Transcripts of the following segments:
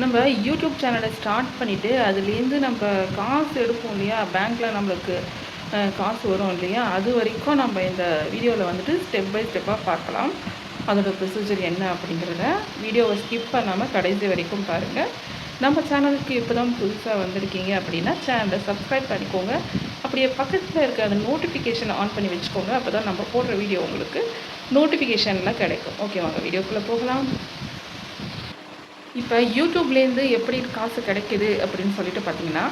நம்ம யூடியூப் சேனலை ஸ்டார்ட் பண்ணிவிட்டு அதுலேருந்து நம்ம காசு எடுப்போம் இல்லையா? பேங்க்கில் நம்மளுக்கு காசு வரும் இல்லையா? அது வரைக்கும் நம்ம இந்த வீடியோவில் வந்துட்டு ஸ்டெப் பை ஸ்டெப்பாக பார்க்கலாம். அதோட ப்ரொசீஜர் என்ன அப்படிங்கிறத வீடியோவை ஸ்கிப் பண்ணாமல் கடைசி வரைக்கும் பாருங்கள் நம்ம சேனலுக்கு இப்போ தான் புதுசாக வந்திருக்கீங்க அப்படின்னா சேனலை சப்ஸ்கிரைப் பண்ணிக்கோங்க. அப்படியே பக்கத்தில் இருக்க அந்த நோட்டிஃபிகேஷன் ஆன் பண்ணி வச்சுக்கோங்க. அப்போ தான் நம்ம போடுற வீடியோ உங்களுக்கு நோட்டிஃபிகேஷனில் கிடைக்கும். ஓகே வாங்க வீடியோக்குள்ளே போகலாம். இப்போ யூடியூப்லேருந்து எப்படி காசு கிடைக்குது அப்படின்னு சொல்லிட்டு பார்த்தீங்கன்னா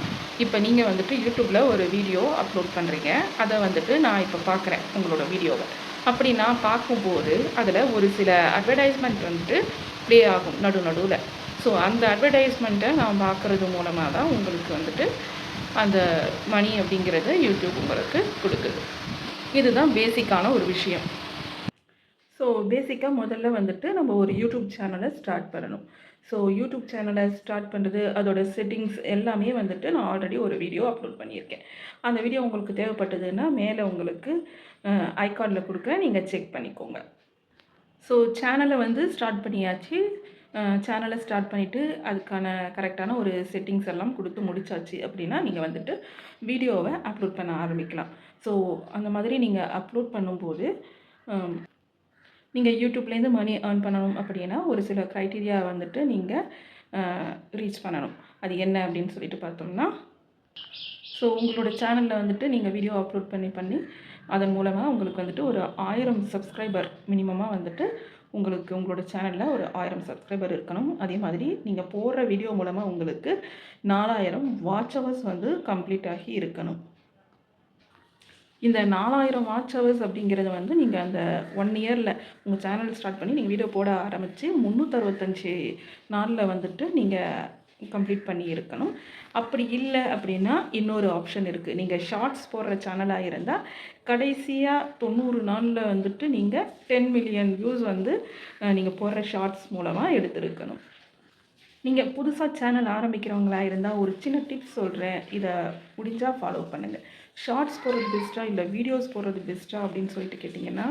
இப்போ நீங்கள் வந்துட்டு யூடியூப்பில் ஒரு வீடியோ அப்லோட் பண்ணுறீங்க. அதை வந்துட்டு நான் இப்போ பார்க்குறேன் உங்களோட வீடியோவை. அப்படி நான் பார்க்கும்போது அதில் ஒரு சில அட்வர்டைஸ்மெண்ட் வந்துட்டு ப்ளே ஆகும் நடு நடுவில். ஸோ அந்த அட்வர்டைஸ்மெண்ட்டை நான் பார்க்குறது மூலமாக தான் உங்களுக்கு வந்துட்டு அந்த மணி அப்படிங்கிறத யூடியூப் உங்களுக்கு கொடுக்குது. இதுதான் பேசிக்கான ஒரு விஷயம். ஸோ பேசிக்காக முதல்ல வந்துட்டு நம்ம ஒரு யூடியூப் சேனலை ஸ்டார்ட் பண்ணணும். ஸோ யூடியூப் சேனலை ஸ்டார்ட் பண்ணுறது அதோட செட்டிங்ஸ் எல்லாமே வந்துட்டு நான் ஆல்ரெடி ஒரு வீடியோ அப்லோட் பண்ணியிருக்கேன். அந்த வீடியோ உங்களுக்கு தேவைப்பட்டதுன்னா மேலே உங்களுக்கு ஐகானில் கொடுக்குறேன். நீங்கள் செக் பண்ணிக்கோங்க. ஸோ சேனலை வந்து ஸ்டார்ட் பண்ணியாச்சு. சேனலை ஸ்டார்ட் பண்ணிவிட்டு அதுக்கான கரெக்டான ஒரு செட்டிங்ஸ் எல்லாம் கொடுத்து முடிச்சாச்சு அப்படின்னா நீங்கள் வந்துட்டு வீடியோவை அப்லோட் பண்ண ஆரம்பிக்கலாம். ஸோ அந்த மாதிரி நீங்கள் அப்லோட் பண்ணும்போது நீங்கள் யூடியூப்லேருந்து மணி ஏர்ன் பண்ணணும் அப்படின்னா ஒரு சில க்ரைட்டீரியா வந்துட்டு நீங்கள் ரீச் பண்ணணும். அது என்ன அப்படின்னு சொல்லிட்டு பார்த்தோம்னா ஸோ உங்களோட சேனலில் வந்துட்டு நீங்கள் வீடியோ அப்லோட் பண்ணி பண்ணி அதன் மூலமாக உங்களுக்கு வந்துட்டு ஒரு ஆயிரம் சப்ஸ்கிரைபர் மினிமமாக வந்துட்டு உங்களுக்கு உங்களோட சேனலில் ஒரு ஆயிரம் சப்ஸ்கிரைபர் இருக்கணும். அதே மாதிரி நீங்கள் போடுற வீடியோ மூலமாக உங்களுக்கு நாலாயிரம் வாட்ச் ஹவர்ஸ் வந்து கம்ப்ளீட் ஆகி இருக்கணும். இந்த நாலாயிரம் வாட்ச் ஹவர்ஸ் அப்படிங்கிறது வந்து நீங்கள் அந்த ஒன் இயரில் உங்கள் சேனல் ஸ்டார்ட் பண்ணி நீங்கள் வீடியோ போட ஆரம்பித்து முந்நூற்றறுபத்தஞ்சு நாளில் வந்துட்டு நீங்கள் கம்ப்ளீட் பண்ணி இருக்கணும். அப்படி இல்லை அப்படின்னா இன்னொரு ஆப்ஷன் இருக்குது நீங்கள் ஷார்ட்ஸ் போடுற சேனலாக இருந்தால் கடைசியாக தொண்ணூறு நாளில் வந்துட்டு நீங்கள் டென் மில்லியன் வியூஸ் வந்து நீங்கள் போடுற ஷார்ட்ஸ் மூலமாக எடுத்துருக்கணும். நீங்கள் புதுசாக சேனல் ஆரம்பிக்கிறவங்களா இருந்தால் ஒரு சின்ன டிப்ஸ் சொல்கிறேன் இதை முடிஞ்சால் ஃபாலோ பண்ணுங்கள் ஷார்ட்ஸ் போடுறது பெஸ்ட்டாக இல்லை வீடியோஸ் போடுறது பெஸ்ட்டாக அப்படின்னு சொல்லிட்டு கேட்டிங்கன்னா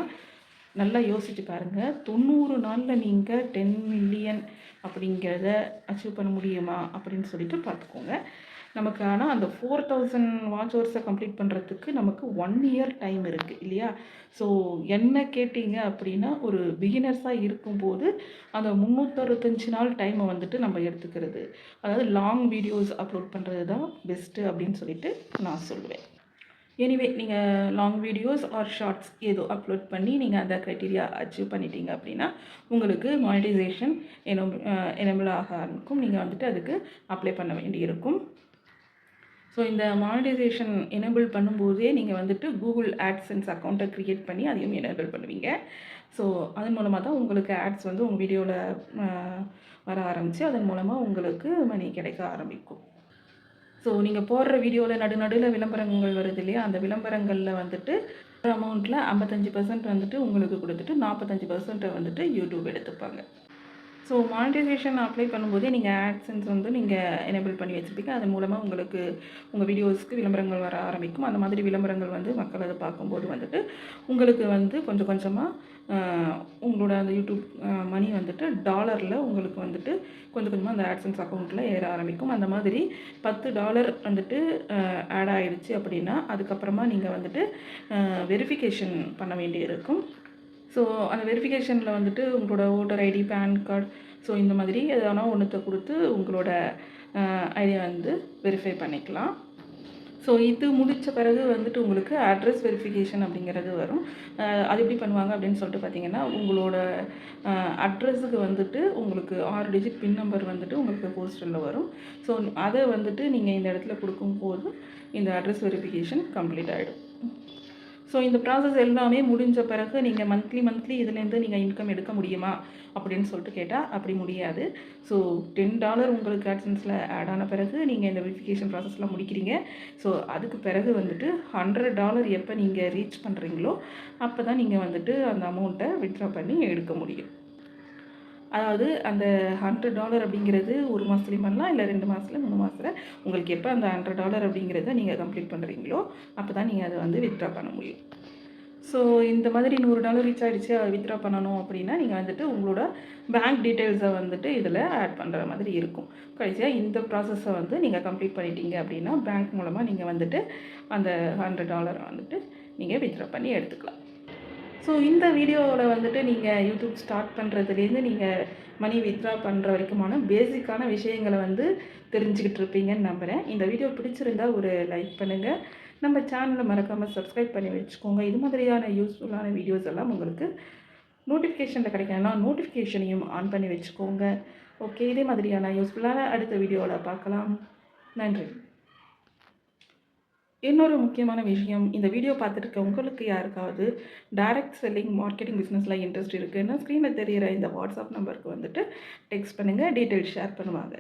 நல்லா யோசிச்சு பாருங்கள் தொண்ணூறு நாளில் நீங்கள் டென் மில்லியன் அப்படிங்கிறத அச்சீவ் பண்ண முடியுமா அப்படின்னு சொல்லிட்டு பார்த்துக்கோங்க. நமக்கு ஆனால் அந்த ஃபோர் தௌசண்ட் வாட்ச் ஹவர்ஸை கம்ப்ளீட் பண்ணுறதுக்கு நமக்கு ஒன் இயர் டைம் இருக்குது இல்லையா? ஸோ என்ன கேட்டிங்க அப்படின்னா ஒரு பிகினர்ஸாக இருக்கும்போது அந்த முந்நூற்றறுபத்தஞ்சு நாள் டைமை வந்துட்டு நம்ம எடுத்துக்கிறது. அதாவது லாங் வீடியோஸ் அப்லோட் பண்ணுறது தான் பெஸ்ட்டு அப்படின்னு சொல்லிட்டு நான் சொல்லுவேன். எனிவே நீங்கள் லாங் வீடியோஸ் ஆர் ஷார்ட்ஸ் ஏதோ அப்லோட் பண்ணி நீங்கள் அந்த க்ரைட்டீரியா அச்சீவ் பண்ணிட்டீங்க அப்படின்னா உங்களுக்கு மானிட்டைசேஷன் எனம் எனபிள் ஆக ஆரம்பிக்கும். நீங்கள் வந்துட்டு அதுக்கு அப்ளை பண்ண வேண்டியிருக்கும். ஸோ இந்த மானிட்டைசேஷன் எனேபிள் பண்ணும்போதே நீங்கள் வந்துட்டு கூகுள் ஆட்ஸன்ஸ் அக்கௌண்ட்டை க்ரியேட் பண்ணி அதையும் எனேபிள் பண்ணுவீங்க. ஸோ அதன் மூலமாக தான் உங்களுக்கு ஆட்ஸ் வந்து உங்கள் வீடியோவில் uh, வர ஆரம்பித்து அதன் மூலமாக உங்களுக்கு மணி கிடைக்க ஆரம்பிக்கும். ஸோ நீங்கள் போடுற வீடியோவில் நடு நடுவில் விளம்பரங்கள் வருது இல்லையா? அந்த விளம்பரங்களில் வந்துட்டு அமௌண்ட்டில் ஐம்பத்தஞ்சு பர்சன்ட் வந்துட்டு உங்களுக்கு கொடுத்துட்டு நாற்பத்தஞ்சு பர்சன்ட்டை வந்துட்டு யூடியூப் எடுத்துப்பாங்க. ஸோ மானிட்டைசேஷன் அப்ளை பண்ணும்போதே நீங்கள் ஆட்சன்ஸ் வந்து நீங்கள் எனேபிள் பண்ணி வச்சுருப்பீங்க. அது மூலமாக உங்களுக்கு உங்கள் வீடியோஸ்க்கு விளம்பரங்கள் வர ஆரம்பிக்கும். அந்த மாதிரி விளம்பரங்கள் வந்து மக்கள் அதை பார்க்கும்போது வந்துட்டு உங்களுக்கு வந்து கொஞ்சம் கொஞ்சமாக உங்களோட அந்த யூடியூப் மணி வந்துட்டு டாலரில் உங்களுக்கு வந்துட்டு கொஞ்சம் கொஞ்சமாக அந்த ஆட்சன்ஸ் அக்கௌண்ட்டில் ஏற ஆரம்பிக்கும். அந்த மாதிரி பத்து டாலர் வந்துட்டு ஆட் ஆகிடுச்சு அப்படின்னா அதுக்கப்புறமா நீங்கள் வந்துட்டு வெரிஃபிகேஷன் பண்ண வேண்டியிருக்கும். ஸோ அந்த வெரிஃபிகேஷனில் வந்துட்டு உங்களோட voter ID PAN card so இந்த மாதிரி எதனா ஒன்றுத்தை கொடுத்து உங்களோட ஐடியா வந்து வெரிஃபை பண்ணிக்கலாம். ஸோ இது முடித்த பிறகு வந்துட்டு உங்களுக்கு அட்ரஸ் வெரிஃபிகேஷன் அப்படிங்கிறது வரும். அது எப்படி பண்ணுவாங்க அப்படின்னு சொல்லிட்டு பார்த்தீங்கன்னா உங்களோட அட்ரஸுக்கு வந்துட்டு உங்களுக்கு ஆறு டிஜிட் பின் நம்பர் வந்துட்டு உங்களுக்கு போஸ்டரில் வரும். ஸோ அதை வந்துட்டு நீங்கள் இந்த இடத்துல கொடுக்கும்போது இந்த அட்ரஸ் வெரிஃபிகேஷன் கம்ப்ளீட் ஆகிடும் ஸோ இந்த ப்ராசஸ் எல்லாமே முடிஞ்ச பிறகு நீங்கள் மந்த்லி மந்த்லி இதுலேருந்து நீங்கள் இன்கம் எடுக்க முடியுமா? அப்படின்னு சொல்லிட்டு கேட்டால் அப்படி முடியாது. ஸோ டென் டாலர் உங்களுக்கு ஆட்சன்ஸில் ஆட் ஆன பிறகு நீங்கள் இந்த வெரிஃபிகேஷன் ப்ராசஸ்லாம் முடிக்கிறீங்க. ஸோ அதுக்கு பிறகு வந்துட்டு ஹண்ட்ரட் டாலர் எப்போ நீங்கள் ரீச் பண்ணுறீங்களோ அப்போ தான் நீங்கள் வந்துட்டு அந்த அமௌண்ட்டை வித்ட்ரா பண்ணி எடுக்க முடியும். அதாவது அந்த ஹண்ட்ரட் டாலர் அப்படிங்கிறது ஒரு மாதத்துலேயும் பண்ணலாம் இல்லை ரெண்டு மாதத்துல மூணு மாதத்தில் உங்களுக்கு எப்போ அந்த ஹண்ட்ரட் டாலர் அப்படிங்கிறத நீங்கள் கம்ப்ளீட் பண்ணுறீங்களோ அப்போ தான் நீங்கள் அதை வந்து வித்ட்ரா பண்ண முடியும். ஸோ இந்த மாதிரி நூறு டாலர் ரீச் ஆகிடுச்சு வித்ட்ரா பண்ணணும் அப்படின்னா நீங்கள் வந்துட்டு உங்களோட பேங்க் டீட்டெயில்ஸை வந்துட்டு இதில் ஆட் பண்ணுற மாதிரி இருக்கும். கடைசியாக இந்த ப்ராசஸை வந்து நீங்கள் கம்ப்ளீட் பண்ணிட்டீங்க அப்படின்னா பேங்க் மூலமாக நீங்கள் வந்துட்டு அந்த ஹண்ட்ரட் டாலரை வந்துட்டு நீங்கள் வித்ட்ரா பண்ணி எடுத்துக்கலாம். ஸோ இந்த வீடியோவில் வந்துட்டு நீங்கள் யூடியூப் ஸ்டார்ட் பண்ணுறதுலேருந்து நீங்கள் மணி வித்ட்ரா பண்ணுற வரைக்குமான பேசிக்கான விஷயங்களை வந்து தெரிஞ்சுக்கிட்டு இருப்பீங்கன்னு நம்புகிறேன் இந்த வீடியோ பிடிச்சிருந்தா ஒரு லைக் பண்ணுங்கள் நம்ம சேனலை மறக்காமல் சப்ஸ்கிரைப் பண்ணி வச்சுக்கோங்க. இது மாதிரியான யூஸ்ஃபுல்லான வீடியோஸ் எல்லாம் உங்களுக்கு நோட்டிஃபிகேஷனில் கிடைக்கணும்னா நோட்டிஃபிகேஷனையும் ஆன் பண்ணி வச்சுக்கோங்க. ஓகே இதே மாதிரியான யூஸ்ஃபுல்லான அடுத்த வீடியோவில் பார்க்கலாம். நன்றி. இன்னொரு முக்கியமான விஷயம் இந்த வீடியோ பார்த்துட்டு இருக்க உங்களுக்கு யாருக்காவது டைரக்ட் செல்லிங் மார்க்கெட்டிங் பிஸ்னஸில் இன்ட்ரெஸ்ட் இருக்குன்னா ஸ்க்ரீனில் தெரியிற இந்த வாட்ஸ்அப் நம்பருக்கு வந்துட்டு டெக்ஸ்ட் பண்ணுங்கள் டீட்டெயில்ஸ் ஷேர் பண்ணுவாங்க.